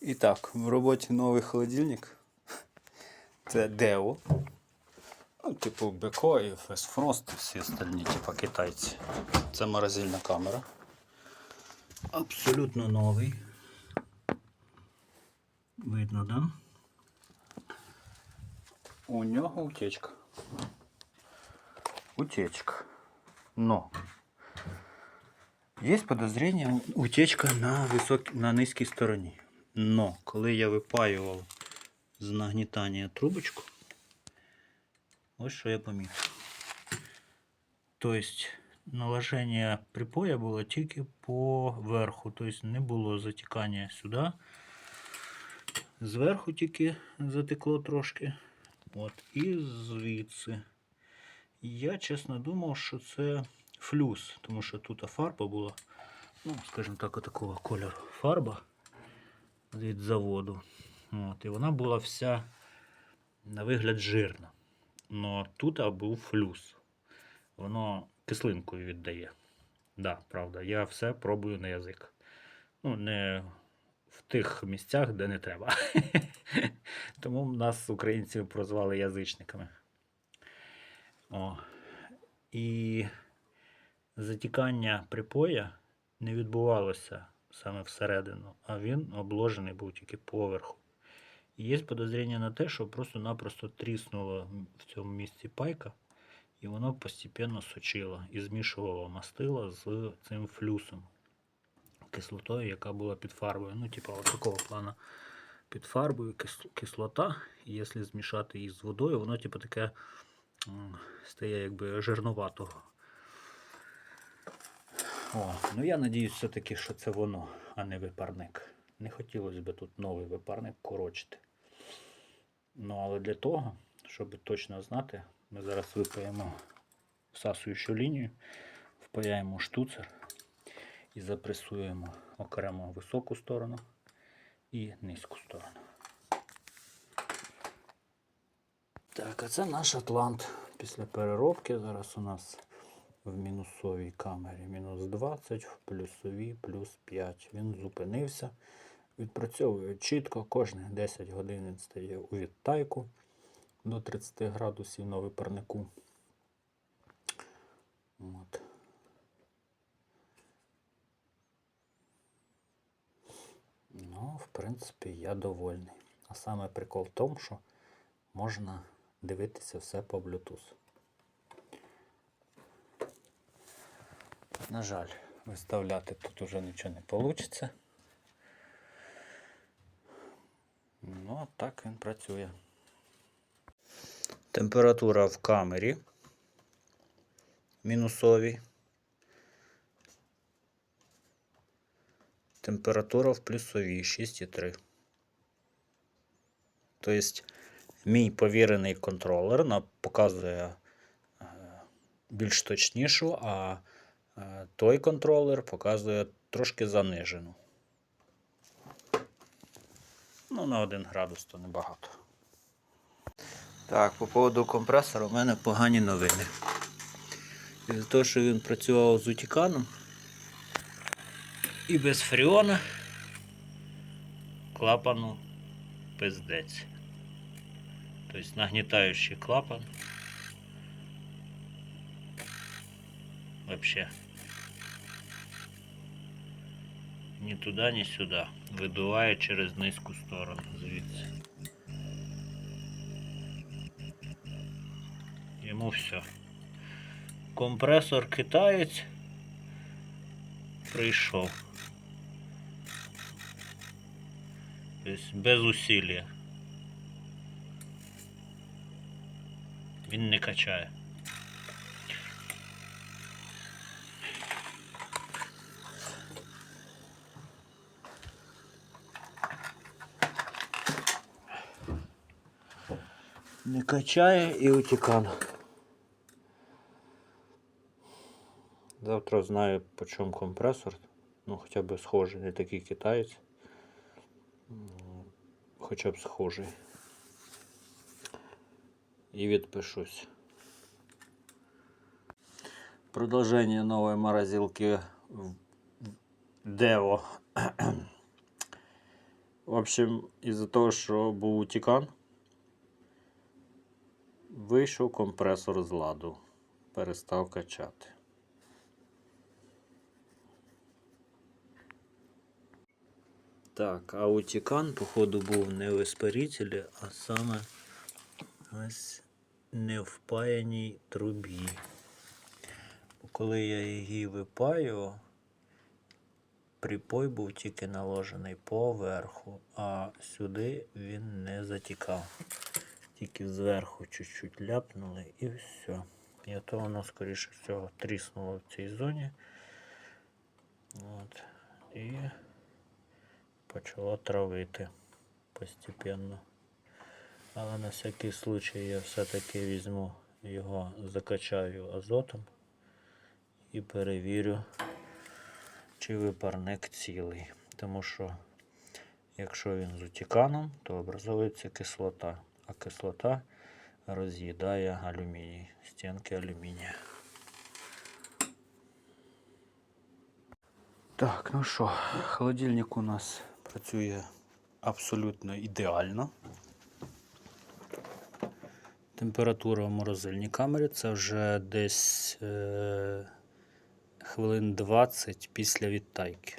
І так, в роботі новий холодильник. Це Део. Ну, типу Беко і Фесфрост, всі остальні, типу китайці. Це морозильна камера. Абсолютно новий. Видно, да? У нього утечка. Утечка. Но Є подозріння утечка на, висок... на низькій стороні. Но коли я випаював з нагнітання трубочку, ось що я помітив. Тобто наложення припоя було тільки по верху, тобто не було затікання сюди. Зверху тільки затекло трошки. От, і звідси. Я чесно думав, що це флюс, тому що тут фарба була, ну, скажімо так, такого кольору фарба від заводу. От, і вона була вся на вигляд жирна. Но тут був флюс. Воно кислинкою віддає. Да, правда, я все пробую на язик. Ну, не в тих місцях, де не треба. Тому нас українців прозвали язичниками. О. І затікання припоя не відбувалося саме всередину, а він обложений був тільки поверху. І є подозріння на те, що просто-напросто тріснула в цьому місці пайка, і воно постійно сочило і змішувало мастило з цим флюсом, кислотою, яка була під фарбою. Ну, типу, от такого плану під фарбою кислота, і якщо змішати її з водою, воно типу таке стає якби жирнуватого. О, ну я надіюсь все-таки, що це воно, а не випарник. Не хотілося б тут новий випарник корочити. Ну, але для того, щоб точно знати, ми зараз випаємо всасуючу лінію, впаяємо штуцер і запресуємо окремо високу сторону і низьку сторону. Так, а це наш Атлант після переробки. Зараз у нас в мінусовій камері мінус 20, в плюсовій плюс 5. Він зупинився. Відпрацьовує чітко, кожні 10 годин він стає у відтайку до 30 градусів на випарнику. От. Ну, в принципі, я довольний. А саме прикол в тому, що можна дивитися все по Bluetooth. На жаль, виставляти тут уже нічого не вийде. Ну, а так він працює. Температура в камері мінусовій. Температура в плюсовій 6,3. Тобто, мій повірений контролер показує е, більш точнішу, а той контролер показує трошки занижену. Ну, на 1 градус то небагато. Так, по поводу компресора у мене погані новини. Із-за того, що він працював з утіканом і без фріона клапану пиздець. Тобто нагнітаючий клапан. Вообще. Ні туди, ні сюди. Видуває через низьку сторону звідси. Йому все. Компресор китаєць прийшов. Тобто без усилля. Він не качає. Не качає і утікан. Завтра знаю по чому компресор. Ну, хоча б схожий, не такий китаєць. Хоча б схожий. І відпишусь. Продовження нової морозилки в- Део. В общем, із-за того, що був утікан, вийшов компресор з ладу. Перестав качати. Так, а утікан, походу, був не в еспарітелі, а саме ось не в трубі. Коли я її випаю, припой був тільки наложений поверху, а сюди він не затікав. Тільки зверху чуть-чуть ляпнули і все. І то воно, скоріше всього, тріснуло в цій зоні. От. І почало травити постепенно. Але на всякий случай я все-таки візьму його, закачаю азотом і перевірю, чи випарник цілий. Тому що якщо він з утіканом, то образується кислота, а кислота роз'їдає алюміній, стінки алюмінія. Так, ну що, холодильник у нас працює абсолютно ідеально. Температура в морозильній камері це вже десь е, хвилин 20 після відтайки.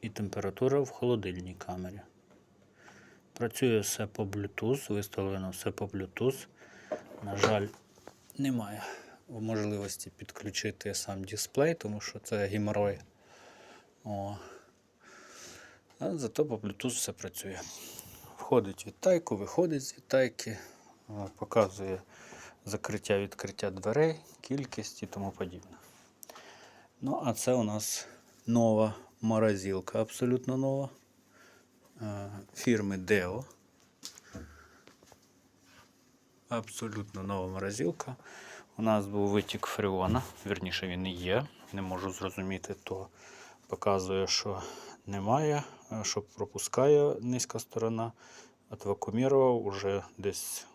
І температура в холодильній камері. Працює все по Bluetooth, виставлено все по Bluetooth. На жаль, немає можливості підключити сам дисплей, тому що це геморой. О. А зато по Bluetooth все працює. Входить в відтайку, виходить з відтайки, о, показує закриття відкриття дверей, кількість і тому подібне. Ну, а це у нас нова морозилка, абсолютно нова. Е, Фірми Deo. Абсолютно нова морозилка. У нас був витік фреона, вірніше він і є. Не можу зрозуміти, то показує, що немає, е, що пропускає низька сторона. От вакуумірував уже десь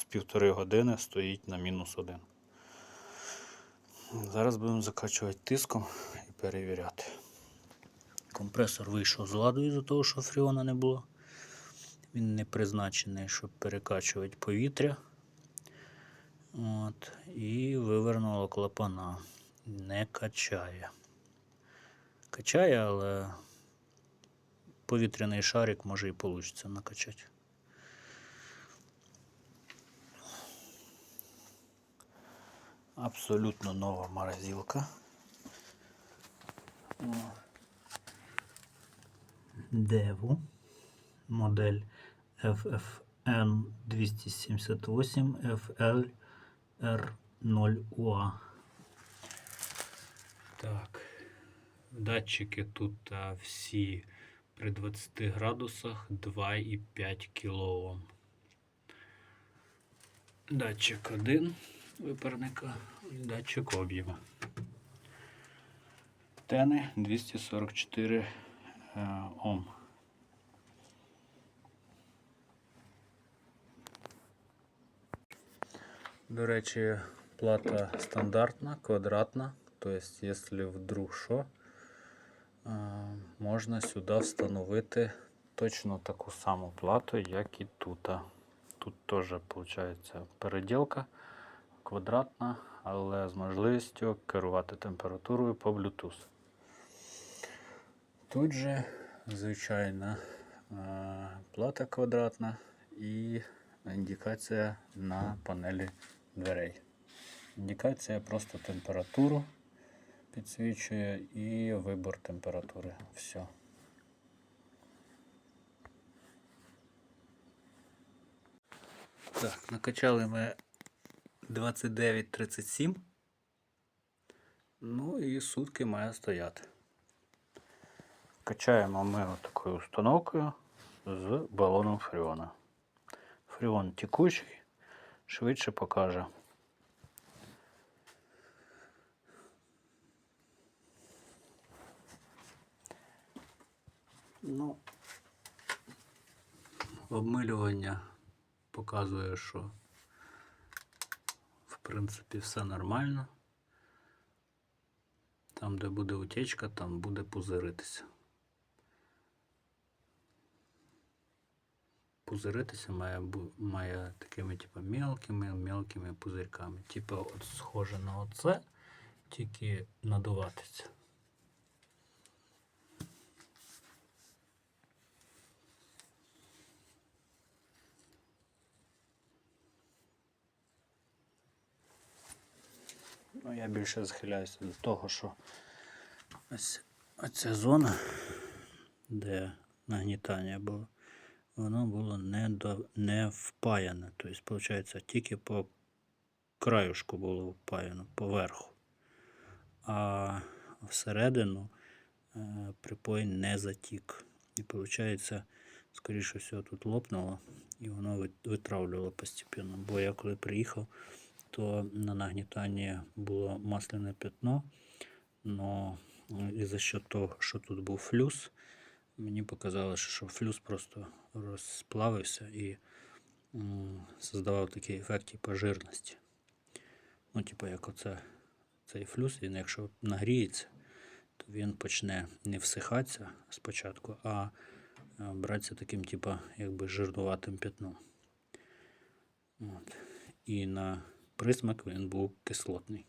з півтори години стоїть на мінус один. Зараз будемо закачувати тиском і перевіряти. Компресор вийшов з ладу із-за того, що фреона не було. Він не призначений, щоб перекачувати повітря. От, і вивернуло клапана. Не качає. Качає, але повітряний шарик може і вийде накачати. Абсолютно нова морозилка. Деву. Модель FFN 278 FL R0UA. Так. Датчики тут а, всі при 20 градусах 2,5 кОм. Датчик 1 випарника і датчик об'єму. Тени 244 е, Ом. До речі, плата стандартна, квадратна. Тобто, якщо вдруг що, е, можна сюди встановити точно таку саму плату, як і тут. Тут теж виходить переділка квадратна, але з можливістю керувати температурою по Bluetooth. Тут же звичайна е, плата квадратна і індикація на панелі дверей. Індикація просто температуру підсвічує і вибор температури. Все. Так, накачали ми 29.37. Ну і сутки має стояти. Качаємо ми отакою установкою з балоном фреона. Фреон текучий, швидше покаже. Ну, обмилювання показує, що в принципі все нормально. Там, де буде утечка, там буде пузиритися. Пузиритися, має, має такими, типу, мелкими, мелкими пузирьками. Типу, от схоже на оце, тільки надуватися. Ну, я більше схиляюся до того, що ось оця зона, де нагнітання було, воно було не, до, не впаяне. Тобто, виходить, тільки по краюшку було впаяно, поверху. А всередину е, припой не затік. І виходить, скоріше всього, тут лопнуло, і воно вит- витравлювало постепенно. Бо я коли приїхав, то на нагнітанні було масляне пятно, но е, і за счет того, що тут був флюс, мені показалося, що флюс просто розплавився і создавав такий ефект типу жирності. Ну, типу, як оце, цей флюс, він якщо нагріється, то він почне не всихатися спочатку, а е, братися таким, типу, якби жирнуватим пятном. От. І на присмак він був кислотний.